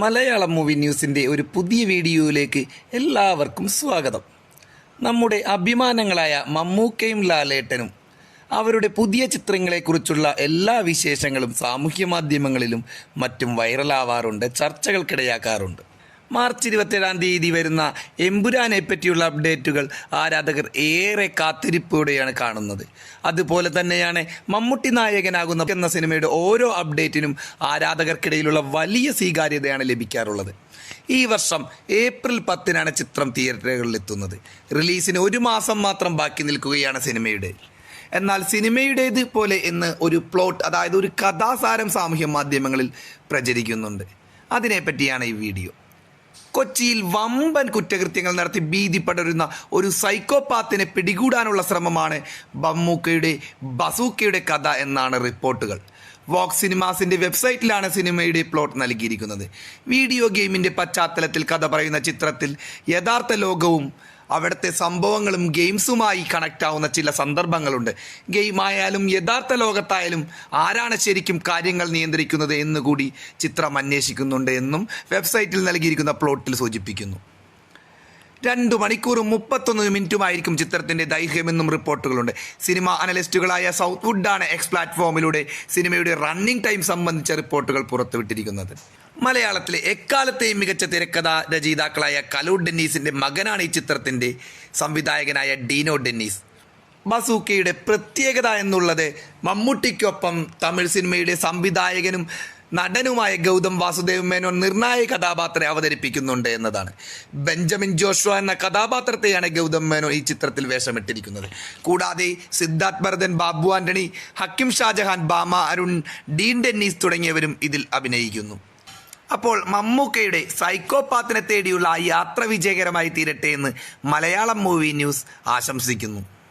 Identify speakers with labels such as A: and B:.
A: Malayalam movie ന്യൂസിന്റെ ഒരു പുതിയ വീഡിയോയിലേക്ക് എല്ലാവർക്കും സ്വാഗതം. നമ്മുടെ അഭിമാനങ്ങളായ മമ്മൂക്കയും ലാലേട്ടനും അവരുടെ പുതിയ ചിത്രങ്ങളെക്കുറിച്ചുള്ള എല്ലാ വിശേഷങ്ങളും സാമൂഹ്യ മാധ്യമങ്ങളിലും മറ്റും വൈറലാവാറുണ്ട് ചർച്ചകൾക്കിടയാക്കാറുണ്ട്. മാർച്ച് ഇരുപത്തേഴാം തീയതി വരുന്ന എമ്പുരാനെ പറ്റിയുള്ള അപ്ഡേറ്റുകൾ ആരാധകർ ഏറെ കാത്തിരിപ്പോടെയാണ് കാണുന്നത്. അതുപോലെ തന്നെയാണ് മമ്മൂട്ടി നായകനാകുന്ന എന്ന സിനിമയുടെ ഓരോ അപ്ഡേറ്റിനും ആരാധകർക്കിടയിലുള്ള വലിയ സ്വീകാര്യതയാണ് ലഭിക്കാറുള്ളത്. ഈ വർഷം ഏപ്രിൽ പത്തിനാണ് ചിത്രം തിയേറ്ററുകളിൽ എത്തുന്നത് റിലീസിന് ഒരു മാസം മാത്രം ബാക്കി നിൽക്കുകയാണ് സിനിമയുടെ. എന്നാൽ സിനിമയുടേത് പോലെ എന്ന് ഒരു പ്ലോട്ട് അതായത് ഒരു കഥാസാരം സാമൂഹ്യ മാധ്യമങ്ങളിൽ പ്രചരിക്കുന്നുണ്ട്. അതിനെപ്പറ്റിയാണ് ഈ വീഡിയോ. കൊച്ചിയിൽ വമ്പൻ കുറ്റകൃത്യങ്ങൾ നടത്തി ഭീതി പടരുന്ന ഒരു സൈക്കോപാത്തിനെ പിടികൂടാനുള്ള ശ്രമമാണ് ബമ്മൂക്കയുടെ ബസൂക്കയുടെ കഥ എന്നാണ് റിപ്പോർട്ടുകൾ. വോക്സ് സിനിമാസിന്റെ വെബ്സൈറ്റിലാണ് സിനിമയുടെ പ്ലോട്ട് നൽകിയിരിക്കുന്നത്. വീഡിയോ ഗെയിമിന്റെ പശ്ചാത്തലത്തിൽ കഥ പറയുന്ന ചിത്രത്തിൽ യഥാർത്ഥ ലോകവും അവിടുത്തെ സംഭവങ്ങളും ഗെയിംസുമായി കണക്റ്റ് ആവുന്ന ചില സന്ദർഭങ്ങളുണ്ട്. ഗെയിം ആയാലും യഥാർത്ഥ ലോകത്തായാലും ആരാണ് ശരിക്കും കാര്യങ്ങൾ നിയന്ത്രിക്കുന്നത് എന്നുകൂടി ചിത്രം അന്വേഷിക്കുന്നുണ്ട് എന്നും വെബ്സൈറ്റിൽ നൽകിയിരിക്കുന്ന പ്ലോട്ടിൽ സൂചിപ്പിക്കുന്നു. രണ്ടു മണിക്കൂറും മുപ്പത്തൊന്ന് മിനിറ്റുമായിരിക്കും ചിത്രത്തിന്റെ ദൈർഘ്യമെന്നും റിപ്പോർട്ടുകളുണ്ട്. സിനിമ അനലിസ്റ്റുകളായ സൗത്ത് വുഡാണ് എക്സ് പ്ലാറ്റ്ഫോമിലൂടെ സിനിമയുടെ റണ്ണിംഗ് ടൈം സംബന്ധിച്ച റിപ്പോർട്ടുകൾ പുറത്തുവിട്ടിരിക്കുന്നത്. മലയാളത്തിലെ എക്കാലത്തെയും മികച്ച തിരക്കഥ രചയിതാക്കളായ കലൂർ ഡെന്നീസിന്റെ മകനാണ് ഈ ചിത്രത്തിന്റെ സംവിധായകനായ ഡീനോ ഡെന്നീസ്. ബസൂക്കയുടെ പ്രത്യേകത എന്നുള്ളത് മമ്മൂട്ടിക്കൊപ്പം തമിഴ് സിനിമയുടെ സംവിധായകനും നടനുമായ ഗൗതം വാസുദേവ് മേനോൻ നിർണായക കഥാപാത്രത്തെ അവതരിപ്പിക്കുന്നുണ്ട് എന്നതാണ്. ബെഞ്ചമിൻ ജോഷ്വ എന്ന കഥാപാത്രത്തെയാണ് ഗൗതം മേനോൻ ഈ ചിത്രത്തിൽ വേഷമിട്ടിരിക്കുന്നത്. കൂടാതെ സിദ്ധാർത്ഥ് ഭരതൻ ബാബു ആന്റണി ഹക്കിം ഷാജഹാൻ ബാമ അരുൺ ഡീൻ ഡെന്നീസ് തുടങ്ങിയവരും ഇതിൽ അഭിനയിക്കുന്നു. അപ്പോൾ മമ്മൂക്കയുടെ സൈക്കോപാത്തിനെ തേടിയുള്ള ആ യാത്ര വിജയകരമായി തീരട്ടെ എന്ന് മലയാളം മൂവി ന്യൂസ് ആശംസിക്കുന്നു.